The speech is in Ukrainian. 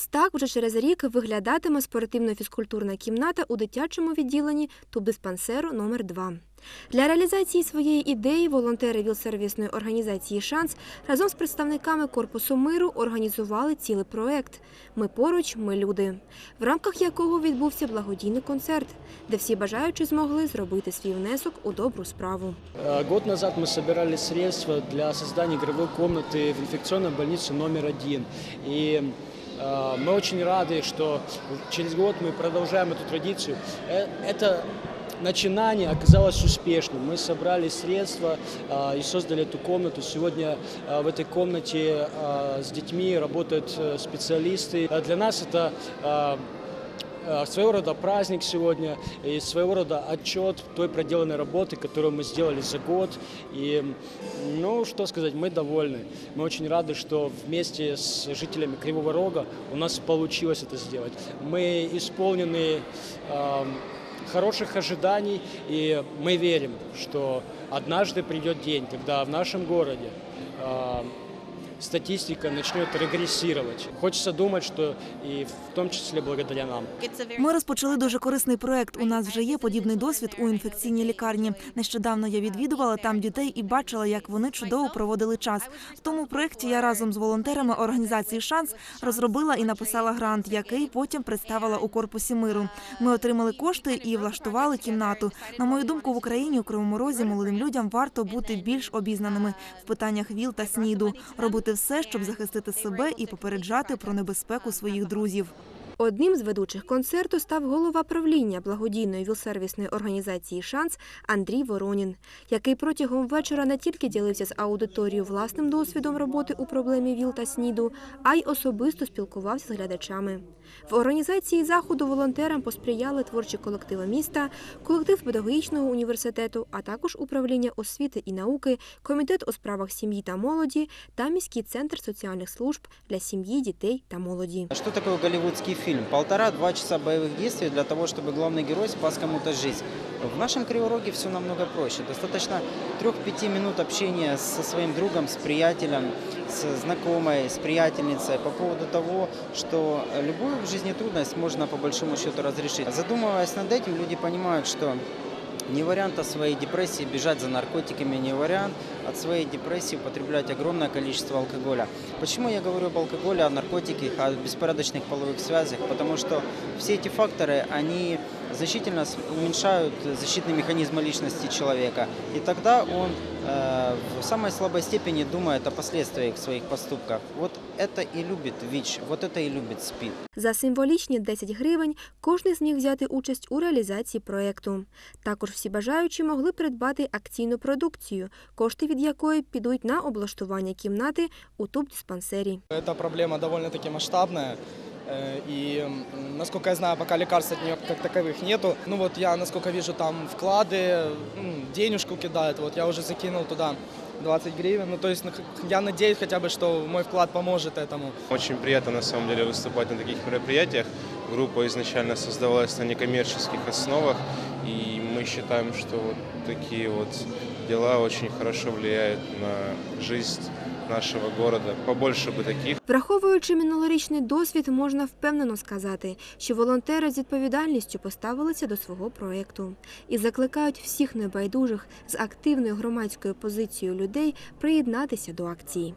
Ось так вже через рік виглядатиме спортивно-фізкультурна кімната у дитячому відділенні тубдиспансеру номер 2 Для реалізації своєї ідеї волонтери вілсервісної організації Шанс разом з представниками Корпусу миру організували цілий проект Ми поруч, ми люди, в рамках якого відбувся благодійний концерт, де всі бажаючі змогли зробити свій внесок у добру справу. Э, Год назад мы собирали средства для создания игровой комнаты в инфекционной больнице номер один. И э, мы очень рады, что через год мы продолжаем эту традицию. Э, Это начинание оказалось успешным. Мы собрали средства э, и создали эту комнату. Сегодня э, в этой комнате э, с детьми работают э, специалисты. Э, Для нас это э, э, своего рода праздник сегодня и своего рода отчет той проделанной работы, которую мы сделали за год. И, ну, что сказать, мы довольны. Мы очень рады, что вместе с жителями Кривого Рога у нас получилось это сделать. Мы исполнены эм, хороших ожиданий, и мы верим, что однажды придет день, когда в нашем городе эм, статистика начнет регрессировать. Хочется думать, что и в том числе благодаря нам. Ми розпочали дуже корисний проект. У нас вже є подібний досвід у інфекційній лікарні. Нещодавно я відвідувала там дітей і бачила, як вони чудово проводили час. В тому проекті я разом з волонтерами організації Шанс розробила і написала грант, який потім представила у корпусі миру. Ми отримали кошти і влаштували кімнату. На мою думку, в Україні у Кривому Розі молодим людям варто бути більш обізнаними в питаннях ВІЛ та СНІДу, робити все, щоб захистити себе і попереджати про небезпеку своїх друзів. Одним з ведучих концерту став голова правління благодійної вілсервісної організації Шанс Андрій Воронін, який протягом вечора не тільки ділився з аудиторією власним досвідом роботи у проблемі ВІЛ та СНІДу, а й особисто спілкувався з глядачами. В організації заходу волонтерам посприяли творчі колективи міста, колектив педагогічного університету, а також управління освіти і науки, комітет у справах сім'ї та молоді та міський центр соціальних служб для сім'ї, дітей та молоді. Что такое голливудский фильм? Полтора-два часа боевых действий для того, чтобы главный герой спас кому-то жизнь. В нашем Кривороге все намного проще. Достаточно 3-5 минут общения со своим другом, с приятелем, с знакомой, с приятельницей по поводу того, что любую в жизни трудность можно по большому счету разрешить. Задумываясь над этим, люди понимают, что не вариант от своей депрессии бежать за наркотиками, не вариант от своей депрессии употреблять огромное количество алкоголя. Почему я говорю об алкоголе, о наркотиках, о беспорядочных половых связях? Потому что все эти факторы, они значительно с- уменьшают защитный механизм личности человека. И тогда он э, в самой слабой степени думает о последствиях своих поступков. Вот это и любит ВИЧ, вот это и любит СПИД. За символічні 10 гривень кожен зміг взяти участь у реалізації проєкту. Також всі бажаючі могли придбати акційну продукцію, кошти від якої підуть на облаштування кімнати у тубдиспансері. Эта проблема довольно-таки масштабная. э, И, м, насколько я знаю, пока лекарств от нее как таковых нету. Ну вот я, насколько вижу, там вклады, м, денежку кидают. Вот я уже закинул туда 20 гривен. Ну то есть ну, х- я надеюсь хотя бы, что мой вклад поможет этому. Очень приятно на самом деле выступать на таких мероприятиях. Группа изначально создавалась на некоммерческих основах, и мы считаем, что вот такие вот дела очень хорошо влияют на жизнь нашего города. Побольше бы таких. Враховуючи минулорічний досвід, можна впевнено сказати, що волонтери з відповідальністю поставилися до свого проєкту і закликають всіх небайдужих з активною громадською позицією людей приєднатися до акції.